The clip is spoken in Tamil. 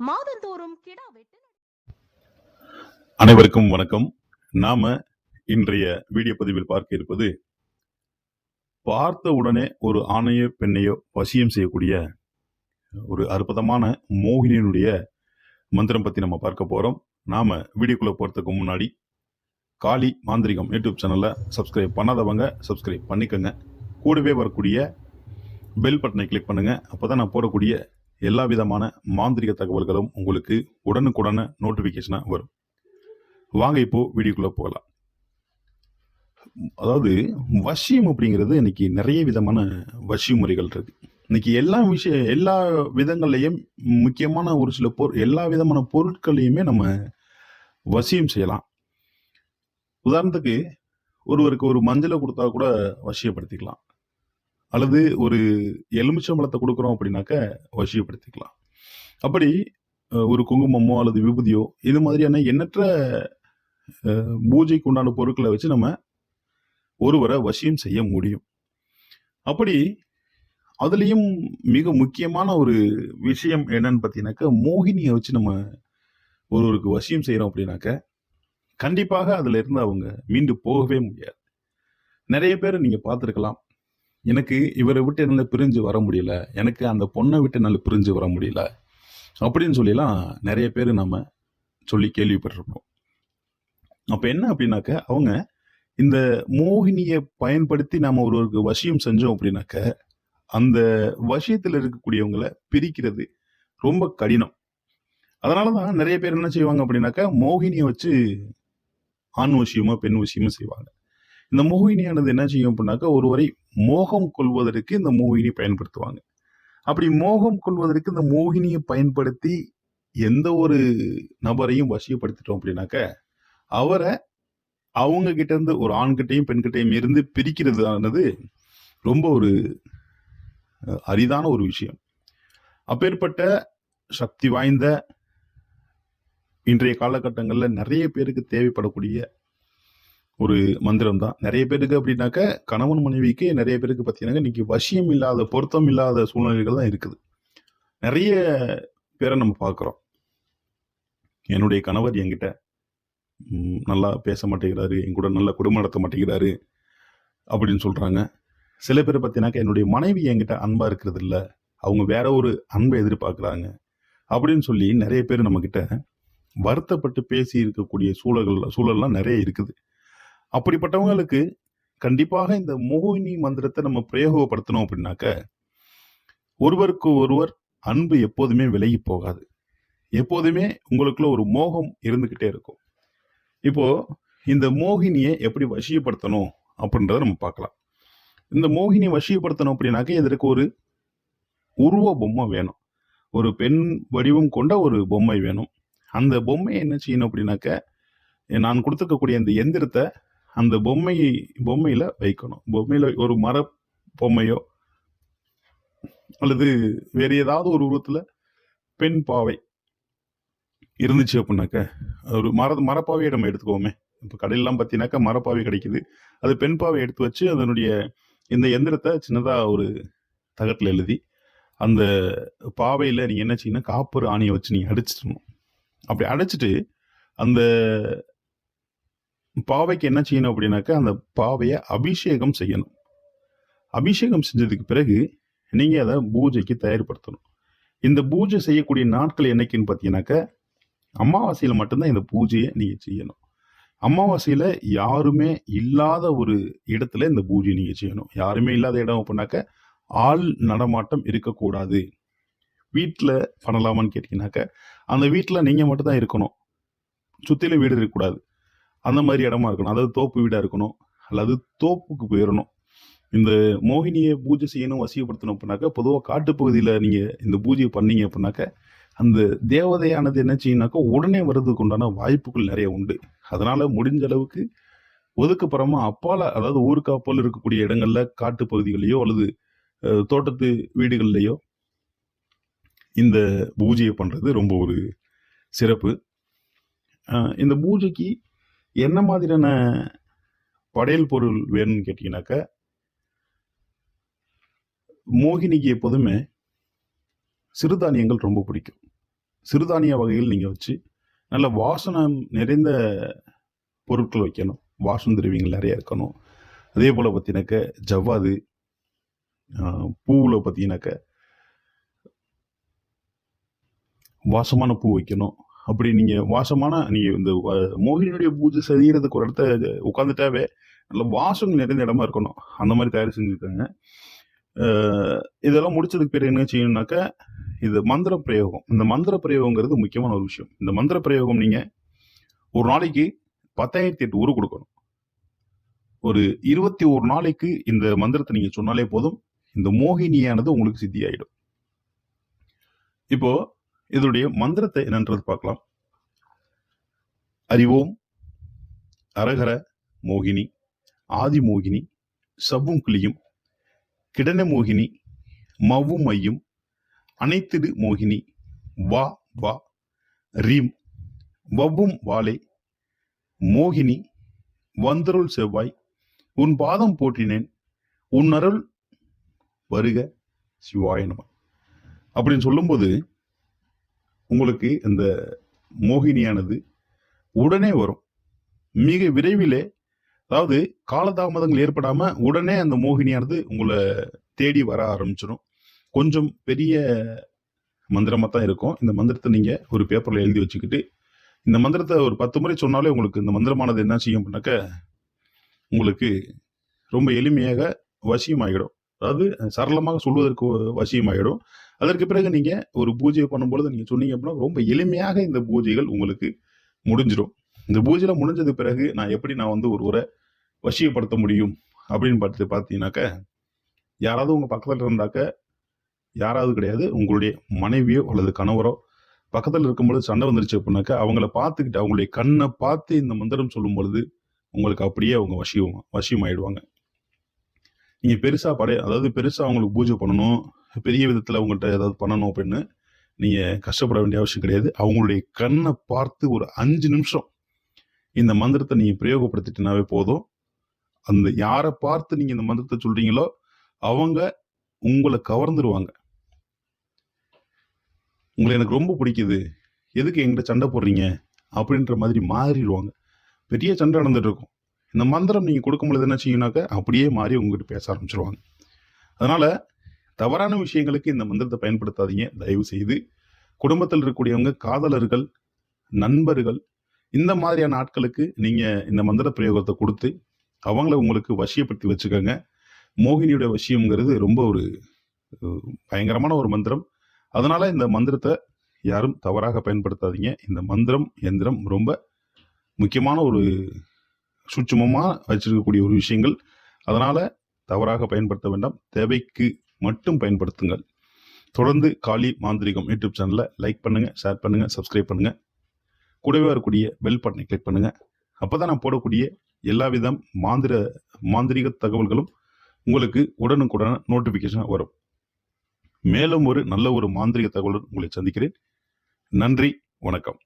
மாதந்தோறும் கிடா வெட்டு அனைவருக்கும் வணக்கம். நாம இன்றைய வீடியோ பதிவில் பார்க்க இருப்பது பார்த்த உடனே ஒரு ஆணையோ பெண்ணையோ வசியம் செய்யக்கூடிய ஒரு அற்புதமான மோகினியினுடைய மந்திரம் பத்தி நம்ம பார்க்க போறோம். நாம வீடியோக்குள்ள போறதுக்கு முன்னாடி காளி மாந்திரிகம் யூடியூப் சேனலை சப்ஸ்கிரைப் பண்ணாதவங்க சப்ஸ்கிரைப் பண்ணிக்கோங்க. கூடவே வரக்கூடிய பெல் பட்டனை கிளிக் பண்ணுங்க. அப்பதான் நான் போடக்கூடிய எல்லா விதமான மாந்திரிக தகவல்களும் உங்களுக்கு உடனுக்குடனே நோட்டிஃபிகேஷனாக வரும். வாங்க இப்போ வீடியோக்குள்ளே போகலாம். அதாவது வசியம் அப்படிங்கிறது இன்னைக்கு நிறைய விதமான வசிய முறைகள் இருக்கு. இன்னைக்கு எல்லா விஷய எல்லா விதங்கள்லையும் முக்கியமான ஒரு சில பொருள் எல்லா விதமான பொருட்களையுமே நம்ம வசியம் செய்யலாம். உதாரணத்துக்கு ஒருவருக்கு ஒரு மஞ்சளை கொடுத்தா கூட வசியப்படுத்திக்கலாம். அல்லது ஒரு எலுமிச்சம்பழத்தை கொடுக்குறோம் அப்படின்னாக்க வசியப்படுத்திக்கலாம். அப்படி ஒரு குங்குமமோ அல்லது விபூதியோ இது மாதிரியான எண்ணற்ற பூஜைக்கு உண்டான பொருட்களை வச்சு நம்ம ஒருவரை வசியம் செய்ய முடியும். அப்படி அதுலேயும் மிக முக்கியமான ஒரு விஷயம் என்னன்னு பார்த்தீங்கன்னாக்கா மோகினியை வச்சு நம்ம ஒருவருக்கு வசியம் செய்கிறோம் அப்படின்னாக்க கண்டிப்பாக அதில் இருந்து அவங்க மீண்டு போகவே முடியாது. நிறைய பேர் நீங்கள் பார்த்துருக்கலாம். எனக்கு இவரை விட்டு என்னால் பிரிஞ்சு வர முடியல. எனக்கு அந்த பொண்ணை விட்டு என்னால் பிரிஞ்சு வர முடியல. அப்படின்னு சொல்லிலாம் நிறைய பேர் நம்ம சொல்லி கேள்விப்பட்டிருப்போம். அப்போ என்ன அப்படின்னாக்க அவங்க இந்த மோகினியை பயன்படுத்தி நாம் ஒருவருக்கு வசியம் செஞ்சோம் அப்படின்னாக்க அந்த வசியத்தில் இருக்கக்கூடியவங்களை பிரிக்கிறது ரொம்ப கடினம். அதனால தான் நிறைய பேர் என்ன செய்வாங்க அப்படின்னாக்கா மோகினியை வச்சு ஆண் வசியமோ பெண் வசியமோ செய்வாங்க. இந்த மோகினியானது என்ன செய்யும் அப்படின்னாக்கா ஒருவரை மோகம் கொள்வதற்கு இந்த மோகினி பயன்படுத்துவாங்க. அப்படி மோகம் கொள்வதற்கு இந்த மோகினியை பயன்படுத்தி எந்த ஒரு நபரையும் வசியப்படுத்திட்டோம் அப்படின்னாக்க அவரை அவங்க கிட்ட இருந்து ஒரு ஆண்கிட்டையும் பெண்கிட்டையும் இருந்து பிரிக்கிறதானது ரொம்ப ஒரு அரிதான ஒரு விஷயம். அப்பேற்பட்ட சக்தி வாய்ந்த இன்றைய காலகட்டங்களில் நிறைய பேருக்கு தேவைப்படக்கூடிய ஒரு மந்திரம் தான் நிறைய பேருக்கு அப்படின்னாக்க கணவன் மனைவிக்கு நிறைய பேருக்கு பார்த்தீங்கன்னா இன்னைக்கு வசியம் இல்லாத பொருத்தம் இல்லாத சூழ்நிலைகள் தான் இருக்குது. நிறைய பேரை நம்ம பார்க்குறோம். என்னுடைய கணவர் என்கிட்ட நல்லா பேச மாட்டேங்கிறாரு என் கூட நல்லா குடும்பம் நடத்த மாட்டேங்கிறாரு அப்படின்னு சொல்கிறாங்க சில பேர் பார்த்தீங்கன்னாக்கா என்னுடைய மனைவி என்கிட்ட அன்பாக இருக்கிறது இல்லை அவங்க வேற ஒரு அன்பை எதிர்பார்க்குறாங்க அப்படின்னு சொல்லி நிறைய பேர் நம்மக்கிட்ட வருத்தப்பட்டு பேசி இருக்கக்கூடிய சூழல்கள் சூழல்லாம் நிறைய இருக்குது. அப்படிப்பட்டவங்களுக்கு கண்டிப்பாக இந்த மோகினி மந்திரத்தை நம்ம பிரயோகப்படுத்தணும் அப்படின்னாக்க ஒருவருக்கு ஒருவர் அன்பு எப்போதுமே விலகி போகாது. எப்போதுமே உங்களுக்குள்ள ஒரு மோகம் இருந்துகிட்டே இருக்கும். இப்போ இந்த மோகினியை எப்படி வசியப்படுத்தணும் அப்படின்றத நம்ம பார்க்கலாம். இந்த மோகினியை வசியப்படுத்தணும் அப்படின்னாக்க இதற்கு ஒரு உருவ பொம்மை வேணும். ஒரு பெண் வடிவம் கொண்ட ஒரு பொம்மை வேணும். அந்த பொம்மையை என்ன செய்யணும் அப்படின்னாக்க நான் கொடுத்துருக்கக்கூடிய அந்த எந்திரத்தை அந்த பொம்மை பொம்மையில வைக்கணும். பொம்மையில ஒரு மர பொம்மையோ அல்லது வேறு ஏதாவது ஒரு உருவத்துல பெண் பாவை இருந்துச்சு அப்படின்னாக்க ஒரு மர மரப்பாவையை நம்ம எடுத்துக்கோமே இப்போ கடையிலலாம் பார்த்தீங்கன்னாக்கா மரப்பாவை கிடைக்குது. அது பெண் பாவை எடுத்து வச்சு அதனுடைய இந்த எந்திரத்தை சின்னதாக ஒரு தகட்டில் எழுதி அந்த பாவையில் நீங்கள் என்ன செய்யணும் காப்பர் ஆணியை வச்சு நீங்கள் அடிச்சிடணும். அப்படி அடைச்சிட்டு அந்த பாவைக்கு என்ன செய்யணும் அப்படின்னாக்கா அந்த பாவையை அபிஷேகம் செய்யணும். அபிஷேகம் செஞ்சதுக்கு பிறகு நீங்கள் அதை பூஜைக்கு தயார்படுத்தணும். இந்த பூஜை செய்யக்கூடிய நாட்கள் என்னைக்குன்னு பார்த்தீங்கன்னாக்கா அமாவாசையில் மட்டும்தான் இந்த பூஜையை நீங்கள் செய்யணும். அமாவாசையில் யாருமே இல்லாத ஒரு இடத்துல இந்த பூஜையை நீங்கள் செய்யணும். யாருமே இல்லாத இடம் அப்படின்னாக்க ஆள் நடமாட்டம் இருக்கக்கூடாது. வீட்டில் பண்ணலாமான்னு கேட்டீங்கன்னாக்க அந்த வீட்டில் நீங்கள் மட்டும்தான் இருக்கணும். சுற்றிலும் வீடு இருக்கக்கூடாது. அந்த மாதிரி இடமா இருக்கணும். அதாவது தோப்பு வீடாக இருக்கணும். அல்லது தோப்புக்கு போயிடணும் இந்த மோகினியை பூஜை செய்யணும் வசியப்படுத்தணும் அப்படின்னாக்கா பொதுவாக காட்டுப்பகுதியில் நீங்கள் இந்த பூஜையை பண்ணீங்க அப்படின்னாக்க அந்த தேவதையானது என்ன செய்யும்னாக்கா உடனே வர்றதுக்கு உண்டான வாய்ப்புகள் நிறைய உண்டு. அதனால முடிஞ்ச அளவுக்கு ஒதுக்குப்புறமா அப்பால அதாவது ஊருக்கு அப்பால் இருக்கக்கூடிய இடங்கள்ல காட்டு பகுதிகளையோ அல்லது தோட்டத்து வீடுகள்லையோ இந்த பூஜையை பண்றது ரொம்ப ஒரு சிறப்பு. இந்த பூஜைக்கு என்ன மாதிரியான படையல் பொருள் வேணும்னு கேட்டீங்கன்னாக்கா மோகினிக்கு எப்போதுமே சிறுதானியங்கள் ரொம்ப பிடிக்கும். சிறுதானிய வகைகள் நீங்கள் வச்சு நல்ல வாசனம் நிறைந்த பொருட்கள் வைக்கணும். வாசன திரவியங்கள் நிறைய இருக்கணும். அதே போல் பார்த்தீங்கன்னாக்க ஜவ்வாது பூவில் பார்த்தீங்கன்னாக்க வாசமான பூ வைக்கணும். அப்படி நீங்கள் வாசமான நீங்கள் இந்த மோகினியுடைய பூஜை செய்யறதுக்கு ஒரு இடத்த உட்காந்துட்டாவே நல்ல வாசம் நிறைந்த இடமா இருக்கணும். அந்த மாதிரி தயார் செஞ்சுருக்காங்க. இதெல்லாம் முடிச்சதுக்கு பிறகு என்ன செய்யணும்னாக்கா இது மந்திர பிரயோகம். இந்த மந்திர பிரயோகங்கிறது முக்கியமான ஒரு விஷயம். இந்த மந்திர பிரயோகம் நீங்க ஒரு நாளைக்கு பத்தாயிரத்தி எட்டு உரு கொடுக்கணும். ஒரு இருபத்தி ஒரு நாளைக்கு இந்த மந்திரத்தை நீங்க சொன்னாலே போதும் இந்த மோகினியானது உங்களுக்கு சித்தி ஆயிடும் இப்போ இதனுடைய மந்திரத்தை என்னன்றது பார்க்கலாம். அறிவோம் அரகர மோகினி ஆதி மோகினி சவ்வும் கிளியும் கிடன மோகினி மவ்வும் மையும் அனைத்திடு மோகினி வா வா ரீம் வவ்வும் வாலே மோகினி வந்தருள் செவ்வாய் உன் பாதம் போற்றினேன் உன் அருள் வருக சிவாய நம. அப்படின்னு சொல்லும்போது உங்களுக்கு இந்த மோகினியானது உடனே வரும். மிக விரைவிலே அதாவது காலதாமதங்கள் ஏற்படாம உடனே அந்த மோகினியானது உங்களை தேடி வர ஆரம்பிச்சிடும் கொஞ்சம் பெரிய மந்திரமாக தான் இருக்கும். இந்த மந்திரத்தை நீங்க ஒரு பேப்பர்ல எழுதி வச்சுக்கிட்டு இந்த மந்திரத்தை ஒரு பத்து முறை சொன்னாலே உங்களுக்கு இந்த மந்திரமானது என்ன செய்யும் அப்படின்னாக்க உங்களுக்கு ரொம்ப எளிமையாக வசியமாகிடும் அதாவது சரளமாக சொல்வதற்கு வசியமாகிடும் அதற்கு பிறகு நீங்க ஒரு பூஜையை பண்ணும்பொழுது நீங்க சொன்னீங்க அப்படின்னா ரொம்ப எளிமையாக இந்த பூஜைகள் உங்களுக்கு முடிஞ்சிடும் இந்த பூஜையில முடிஞ்சது பிறகு நான் எப்படி நான் வந்து ஒருவரை வசியப்படுத்த முடியும் அப்படின்னு பார்த்து பார்த்தீங்கன்னாக்க யாராவது உங்க பக்கத்துல இருந்தாக்க யாராவது கிடையாது உங்களுடைய மனைவியோ அல்லது கணவரோ பக்கத்தில் இருக்கும்பொழுது சண்டை வந்துருச்சு அப்படின்னாக்கா அவங்கள பார்த்துக்கிட்டு அவங்களுடைய கண்ணை பார்த்து இந்த மந்திரம் சொல்லும் பொழுது உங்களுக்கு அப்படியே அவங்க வசியம் வசியம் ஆயிடுவாங்க நீங்க பெருசா படைய அதாவது பெருசா அவங்களுக்கு பூஜை பண்ணணும் பெரிய விதத்தில் அவங்கள்ட்ட ஏதாவது பண்ணணும் அப்படின்னு நீங்கள் கஷ்டப்பட வேண்டிய அவசியம் கிடையாது. அவங்களுடைய கண்ணை பார்த்து ஒரு அஞ்சு நிமிஷம் இந்த மந்திரத்தை நீங்கள் பிரயோகப்படுத்திட்டனாவே போதும். அந்த யாரை பார்த்து நீங்கள் இந்த மந்திரத்தை சொல்கிறீங்களோ அவங்க உங்களை கவர்ந்துருவாங்க. உங்களை எனக்கு ரொம்ப பிடிக்குது. எதுக்கு எங்கிட்ட சண்டை போடுறீங்க? அப்படின்ற மாதிரி மாறிடுவாங்க. பெரிய சண்டை நடந்துட்டு இருக்கும் இந்த மந்திரம் நீங்கள் கொடுக்கும்பொழுது என்ன செய்யும்னாக்க அப்படியே மாறி உங்ககிட்ட பேச ஆரம்பிச்சிருவாங்க. அதனால தவறான விஷயங்களுக்கு இந்த மந்திரத்தை பயன்படுத்தாதீங்க. தயவு செய்து குடும்பத்தில் இருக்கக்கூடியவங்க காதலர்கள் நண்பர்கள் இந்த மாதிரியான ஆட்களுக்கு நீங்கள் இந்த மந்திர பிரயோகத்தை கொடுத்து அவங்கள உங்களுக்கு வசியப்படுத்தி வச்சுக்கோங்க. மோகினியோட வசியம்ங்கிறது ரொம்ப ஒரு பயங்கரமான ஒரு மந்திரம். அதனால இந்த மந்திரத்தை யாரும் தவறாக பயன்படுத்தாதீங்க. இந்த மந்திரம் எந்திரம் ரொம்ப முக்கியமான ஒரு சூட்சுமமா வச்சிருக்கக்கூடிய ஒரு விஷயங்கள். அதனால தவறாக பயன்படுத்த வேண்டாம். தேவைக்கு மட்டும் பயன்படுத்துங்கள். தொடர்ந்து காளி மாந்திரிகம் யூடியூப் சேனலை லைக் பண்ணுங்கள் ஷேர் பண்ணுங்கள் சப்ஸ்கிரைப் பண்ணுங்கள் கூடவே வரக்கூடிய பெல் பட்டனை கிளிக் அப்போ தான் நான் போடக்கூடிய எல்லா விதம் மாந்திர மாந்திரிக தகவல்களும் உங்களுக்கு உடனுக்குடன் நோட்டிஃபிகேஷன் வரும். மேலும் ஒரு நல்ல ஒரு மாந்திரிக தகவலுடன் உங்களை சந்திக்கிறேன். நன்றி வணக்கம்.